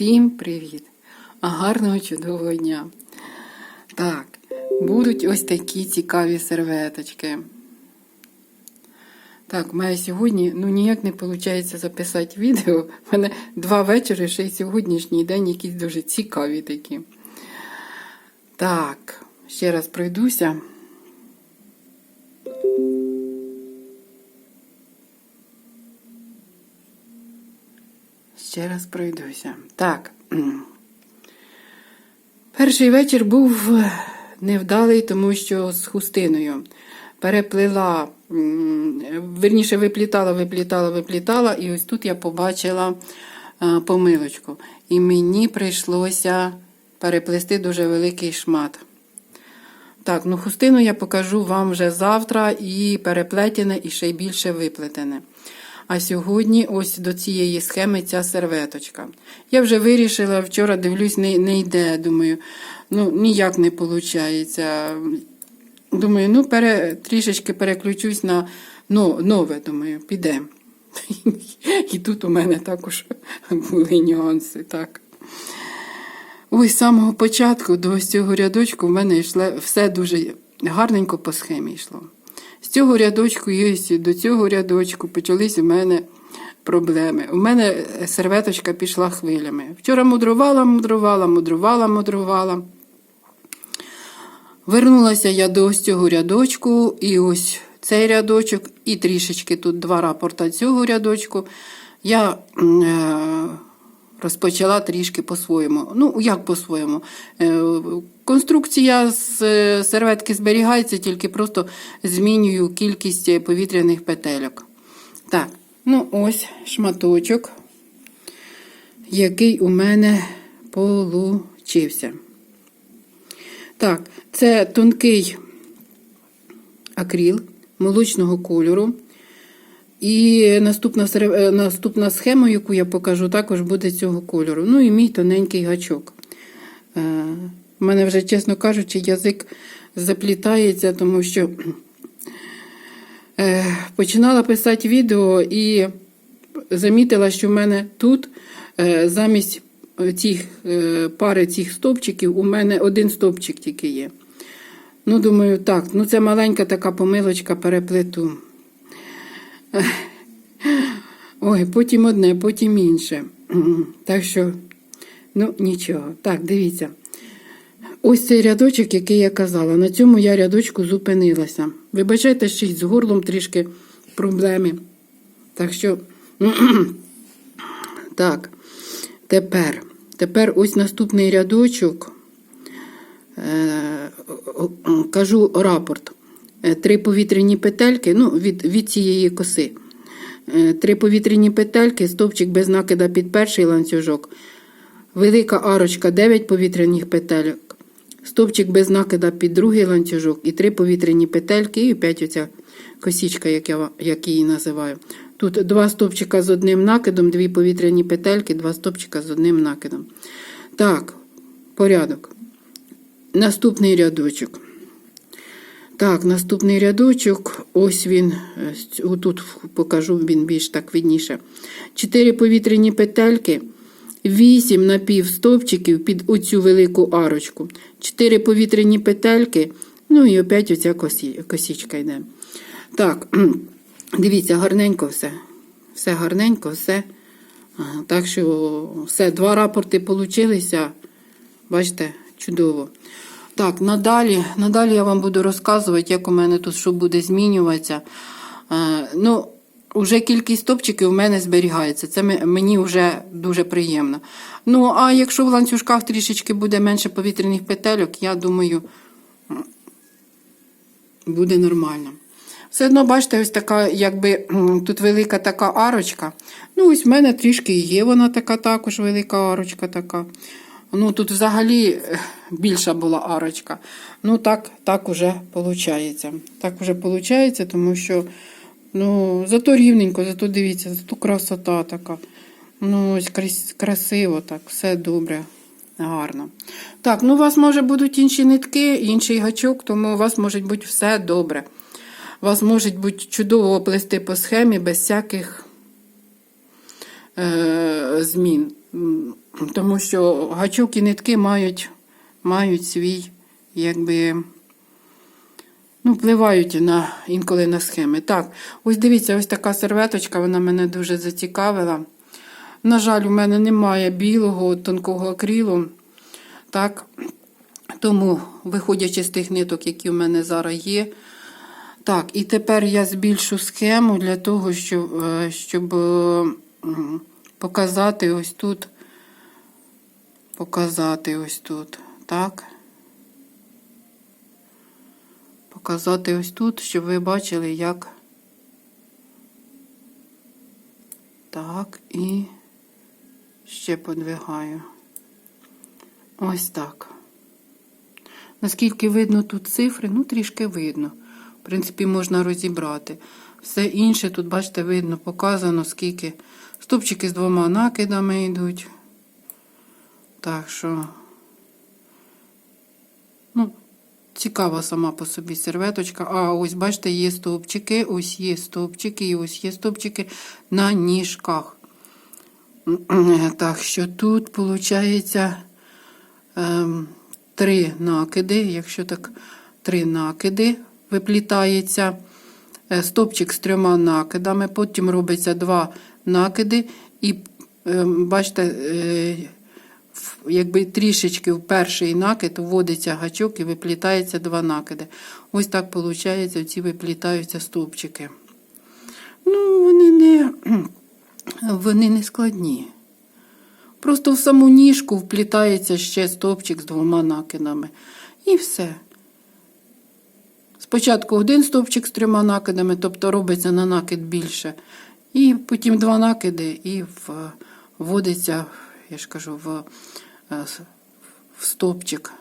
Всім привіт! Гарного чудового дня! Так, будуть ось такі цікаві серветочки. Так, мене сьогодні ну ніяк не виходить записати відео. У мене два вечори, ще й сьогоднішній день якісь дуже цікаві такі. Так, ще раз пройдуся. Ще раз пройдуся. Так. Перший вечір був невдалий, тому що з хустиною переплила, верніше виплітала, виплітала, виплітала, і ось тут я побачила помилочку. І мені прийшлося переплести дуже великий шмат. Так, ну хустину я покажу вам вже завтра і переплетене, і ще й більше виплетене. А сьогодні ось до цієї схеми ця серветочка. Я вже вирішила, вчора дивлюсь, не, не йде. Думаю, ну ніяк не виходить. Думаю, ну пере, трішечки переключусь на ну, нове, думаю, піде. І тут у мене також були нюанси. так. Ось з самого початку до ось цього рядочку в мене йшло все дуже гарненько по схемі йшло. З цього рядочку і до цього рядочку почались у мене проблеми. У мене серветочка пішла хвилями. Вчора мудрувала, мудрувала, мудрувала, мудрувала. Вернулася я до ось цього рядочку, і ось цей рядочок, і трішечки тут два рапорта цього рядочку. Я е, розпочала трішки по-своєму. Ну, як по-своєму? Е, конструкція з е, серветки зберігається, тільки просто змінюю кількість повітряних петельок. Так, ну ось шматочок, який у мене получився. Так, це тонкий акріл молочного кольору. І наступна наступна схема, яку я покажу, також буде цього кольору. Ну і мій тоненький гачок. Е, У мене вже, чесно кажучи, язик заплітається, тому що е, починала писати відео і замітила, що в мене тут е, замість цих е, пари цих стовпчиків у мене один стовпчик тільки є. Ну, думаю, так, ну це маленька така помилочка переплету. Ой, потім одне, потім інше. Так що, ну, нічого. Так, дивіться. Ось цей рядочок, який я казала, на цьому я рядочку зупинилася. Вибачайте, ще й з горлом трішки проблеми. Так що, так, тепер, тепер ось наступний рядочок. Е, кажу рапорт. Е, Три повітряні петельки, ну, від, від цієї коси. Е, Три повітряні петельки, стовпчик без накида під перший ланцюжок. Велика арочка 9 повітряних петельок. Стовпчик без накида під другий ланцюжок. І три повітряні петельки, і опять оця косічка, як я як її називаю. Тут два стовпчика з одним накидом, дві повітряні петельки, два стовпчика з одним накидом. Так, порядок. Наступний рядочок. Так, наступний рядочок, ось він, тут покажу, він більш так видніше. Чотири повітряні петельки, вісім напівстовпчиків під оцю велику арочку. Чотири повітряні петельки, ну і опять оця косі, косічка йде. Так, дивіться, гарненько все. Все гарненько, все. Так що все, два рапорти получилися. Бачите, чудово. Так, надалі, надалі я вам буду розказувати, як у мене тут що буде змінюватися. Е, ну, вже кількість топчиків у мене зберігається. Це мені вже дуже приємно. Ну, а якщо в ланцюжках трішечки буде менше повітряних петельок, я думаю, буде нормально. Все одно, бачите, ось така, якби тут велика така арочка. Ну, ось в мене трішки є вона така також велика арочка така. Ну, тут взагалі більша була арочка. Ну, так так уже виходить. Так уже виходить, тому що ну, зато рівненько, зато дивіться, зато красота така. Ну, ось красиво, так, все добре, гарно. Так, ну у вас може будуть інші нитки, інший гачок, тому у вас може бути все добре. У вас може бути чудово оплести по схемі без всяких е, змін. Тому що гачок і нитки мають, мають свій, якби, ну, впливають на, інколи на схеми. Так, ось дивіться, ось така серветочка, вона мене дуже зацікавила. На жаль, у мене немає білого тонкого акрилу. Так, тому, виходячи з тих ниток, які в мене зараз є. Так, і тепер я збільшу схему для того, щоб, е, щоб е, показати ось тут. Показати ось тут. Так. Показати ось тут, щоб ви бачили, як. Так, і ще подвигаю. Ось так. Наскільки видно тут цифри, ну трішки видно. В принципі, можна розібрати. Все інше тут, бачите, видно, показано, скільки стопчики з двома накидами йдуть. Так що, ну, цікава сама по собі серветочка. А ось, бачите, є стовпчики, ось є стовпчики, і ось є стовпчики на ніжках. Так що тут, виходить, ем, три накиди, якщо так, три накиди виплітається. Е, Стопчик з трьома накидами, потім робиться два накиди, і ем, бачите, е, якби трішечки в перший накид вводиться гачок і виплітається два накиди. Ось так виходить, ці виплітаються стовпчики. Ну, вони не, вони не складні. Просто в саму ніжку вплітається ще стовпчик з двома накидами. І все. Спочатку один стовпчик з трьома накидами, тобто робиться на накид більше. І потім два накиди і вводиться, я ж кажу, в, е, в стовпчик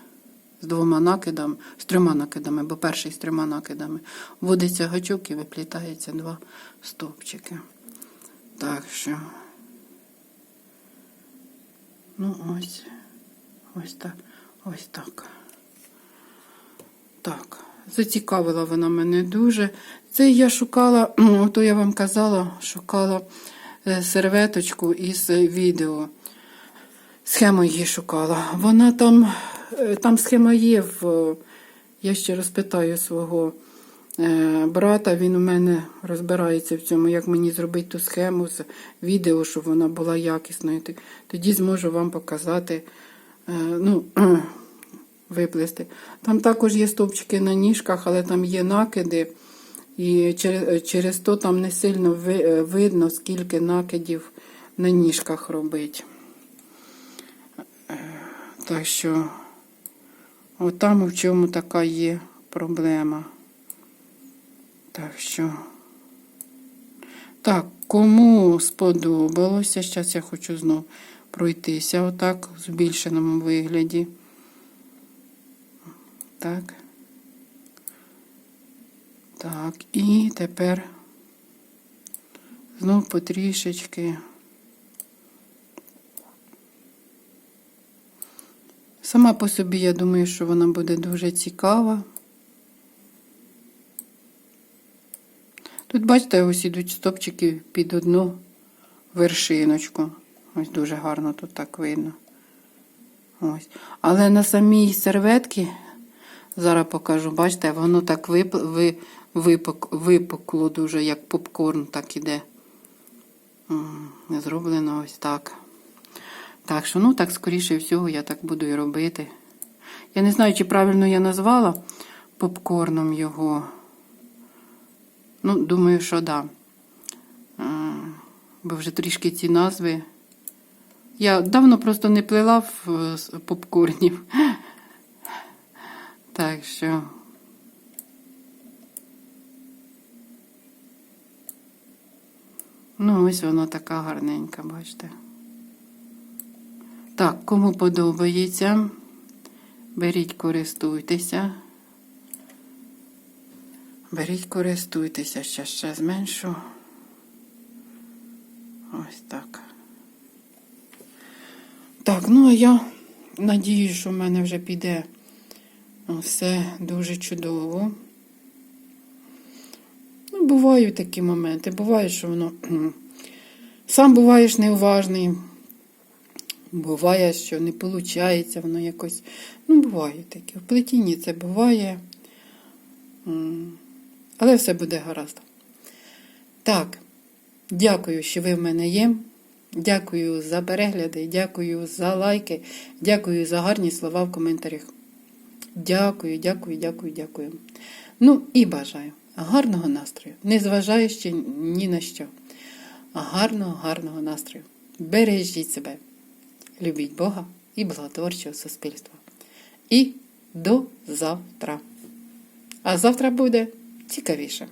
з двома накидами, з трьома накидами, бо перший з трьома накидами. Вводиться гачок і виплітається два стовпчики. Так що. Ну, ось. Ось так. Ось так. Так. Зацікавила вона мене дуже. Це я шукала, ото я вам казала, шукала е, серветочку із е, відео. Схему її шукала. Вона там, е, там схема є в. Я ще розпитаю свого брата, він у мене розбирається в цьому, як мені зробити ту схему з відео, щоб вона була якісною. Тоді зможу вам показати, ну, виплести. Там також є стовпчики на ніжках, але там є накиди. І через, то там не сильно е, видно, скільки накидів на ніжках робить. Е, Так що, отам в чому така є проблема. Так що. Так, кому сподобалося, зараз я хочу знов пройтися отак в збільшеному вигляді. Так. Так, і тепер знов потрішечки. Сама по собі, я думаю, що вона буде дуже цікава. Тут, бачите, ось ідуть стопчики під одну вершиночку. Ось дуже гарно тут так видно. Ось. Але на самій серветці, зараз покажу, бачите, воно так вип, ви, випок, випукло дуже, як попкорн, так іде. М, Зроблено ось так. Так що, ну, так, скоріше всього, я так буду і робити. Я не знаю, чи правильно я назвала попкорном його. Ну, думаю, що да. Бо вже трішки ці назви. Я давно просто не плела в е, попкорнів. Так що. Ну, ось вона така гарненька, бачите. Так, кому подобається, беріть, користуйтеся. Беріть, користуйтеся, ще ще зменшу. Ось так. Так, ну а я надіюсь, що в мене вже піде все дуже чудово. Ну, бувають такі моменти. Буває, що воно. Сам буваєш неуважний. Буває, що не виходить, воно якось. Ну, буває таке. В плетінні це буває. Але все буде гаразд. Так, дякую, що ви в мене є. Дякую за перегляди, дякую за лайки, дякую за гарні слова в коментарях. Дякую, дякую, дякую, дякую. Ну і бажаю гарного настрою, незважаючи ні на що. Гарного, гарного настрою. Бережіть себе, любіть Бога і благотворчого суспільства. І до завтра. А завтра буде цікавіше.